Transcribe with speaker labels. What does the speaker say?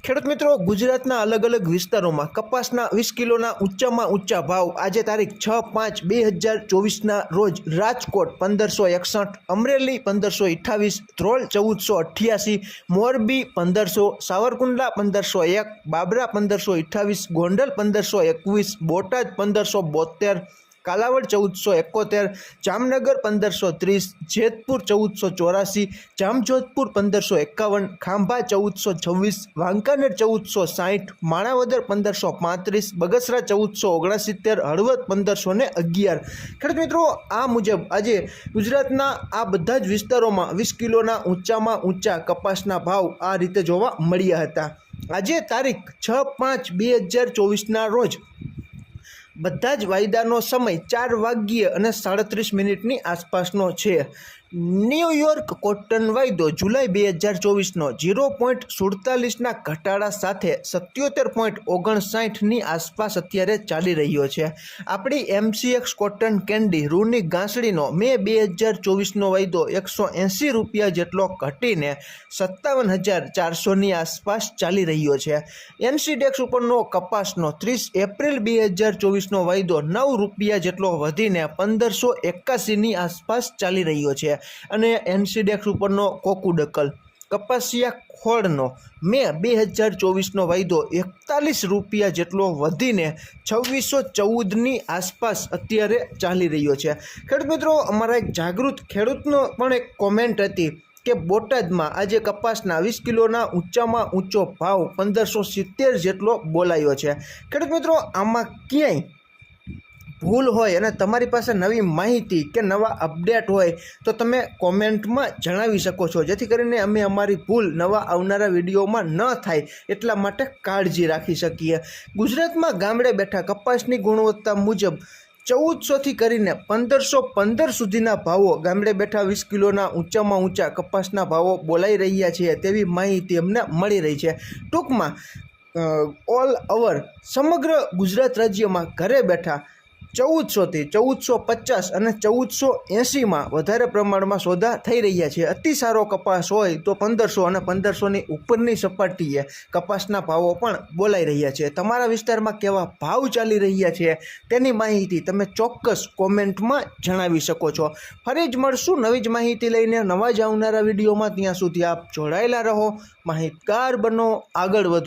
Speaker 1: ખેડૂત મિત્રો, ગુજરાતના અલગ અલગ વિસ્તારોમાં કપાસના વીસ કિલોના ઊંચામાં ઊંચા ભાવ આજે તારીખ છ પાંચ બે હજાર ચોવીસના રોજ રાજકોટ પંદરસો એકસઠ, અમરેલી પંદરસો અઠ્ઠાવીસ, ધ્રોલ ચૌદસો અઠ્યાસી, મોરબી પંદરસો, સાવરકુંડલા પંદરસો એક, બાબરા પંદરસો અઠ્ઠાવીસ, ગોંડલ પંદરસો એકવીસ, બોટાદ પંદરસો બોતેર કાલાવડ ચૌદસો એકોતેર, જામનગર પંદરસો ત્રીસ, જેતપુર ચૌદસો ચોરાસી, જામજોધપુર પંદરસો એકાવન, ખાંભા ચૌદસો છવ્વીસ, વાંકાનેર ચૌદસો સાહીઠ માણાવદર પંદરસો પાંત્રીસ, બગસરા ચૌદસો ઓગણસિત્તેર, હળવદ પંદરસો ને અગિયાર. ખેડૂત મિત્રો, આ મુજબ આજે ગુજરાતના આ બધા જ વિસ્તારોમાં વીસ કિલોના ઊંચામાં ઊંચા કપાસના ભાવ આ રીતે જોવા મળ્યા હતા. આજે તારીખ છ પાંચ બે હજાર ચોવીસના રોજ બધા જ વાયદાનો સમય ચાર વાગ્યે અને સાડત્રીસ મિનિટની આસપાસનો છે. ન્યૂયોર્ક કોટન વાયદો જુલાઈ બે હજાર ચોવીસનો ઝીરો પોઈન્ટ સુડતાલીસના ઘટાડા સાથે સત્યોતેર પોઈન્ટ ઓગણસાઠની આસપાસ અત્યારે ચાલી રહ્યો છે. આપણી એમસીએક્સ કોટન કેન્ડી રૂની ગાંસડીનો મે બે હજાર ચોવીસનો વાયદો એકસો એંસી રૂપિયા જેટલો ઘટીને સત્તાવન હજાર ચારસોની આસપાસ ચાલી રહ્યો છે. એનસીડેક્સ ઉપરનો કપાસનો ત્રીસ એપ્રિલ બે હજાર ચોવીસનો વાયદો નવ રૂપિયા જેટલો વધીને પંદરસો એકાસીની આસપાસ ચાલી રહ્યો છે. અને એન્સીડેક્સ ઉપરનો કોકુડકલ કપાસિયા ખોળનો મે બે હજાર ચોવીસનો વાયદો એકતાલીસ રૂપિયા જેટલો વધીને છવ્વીસો ચૌદની આસપાસ અત્યારે ચાલી રહ્યો છે. ખેડૂત મિત્રો, અમારા એક જાગૃત ખેડૂતનો પણ એક કોમેન્ટ હતી કે બોટાદમાં આજે કપાસના વીસ કિલોના ઊંચામાં ઊંચો ભાવ પંદરસો સિત્તેર જેટલો બોલાયો છે. ખેડૂત મિત્રો, આમાં ક્યાંય ભૂલ હોય અને તમારી પાસે નવી માહિતી કે નવા અપડેટ હોય, તો તમે કોમેન્ટમાં જણાવી શકો છો. જેથી કરીને અમે અમારી ભૂલ નવા આવનારા વિડીયોમાં ન થાય એટલા માટે કાળજી રાખી શકીએ. ગુજરાતમાં ગામડે બેઠા કપાસની ગુણવત્તા મુજબ ચૌદસોથી કરીને પંદરસો પંદર સુધીના ભાવો ગામડે બેઠા વીસ કિલોના ઊંચામાં ઊંચા કપાસના ભાવો બોલાઈ રહ્યા છે તેવી માહિતી અમને મળી રહી છે. ટૂંકમાં ઓલ ઓવર સમગ્ર ગુજરાત રાજ્યમાં ઘરે બેઠા ચૌદસોથી ચૌદસો પચાસ અને ચૌદસો એંસીમાં વધારે પ્રમાણમાં સોદા થઈ રહ્યા છે. અતિ સારો કપાસ હોય તો પંદરસો અને પંદરસોની ઉપરની સપાટીએ કપાસના ભાવો પણ બોલાઈ રહ્યા છે. તમારા વિસ્તારમાં કેવા ભાવ ચાલી રહ્યા છે તેની માહિતી તમે ચોક્કસ કોમેન્ટમાં જણાવી શકો છો. ફરી જ મળશું નવી જ માહિતી લઈને. નવા જ આવનારા વિડીયોમાં ત્યાં સુધી આપ જોડાયેલા રહો. માહિતગાર બનો. આગળ વધો.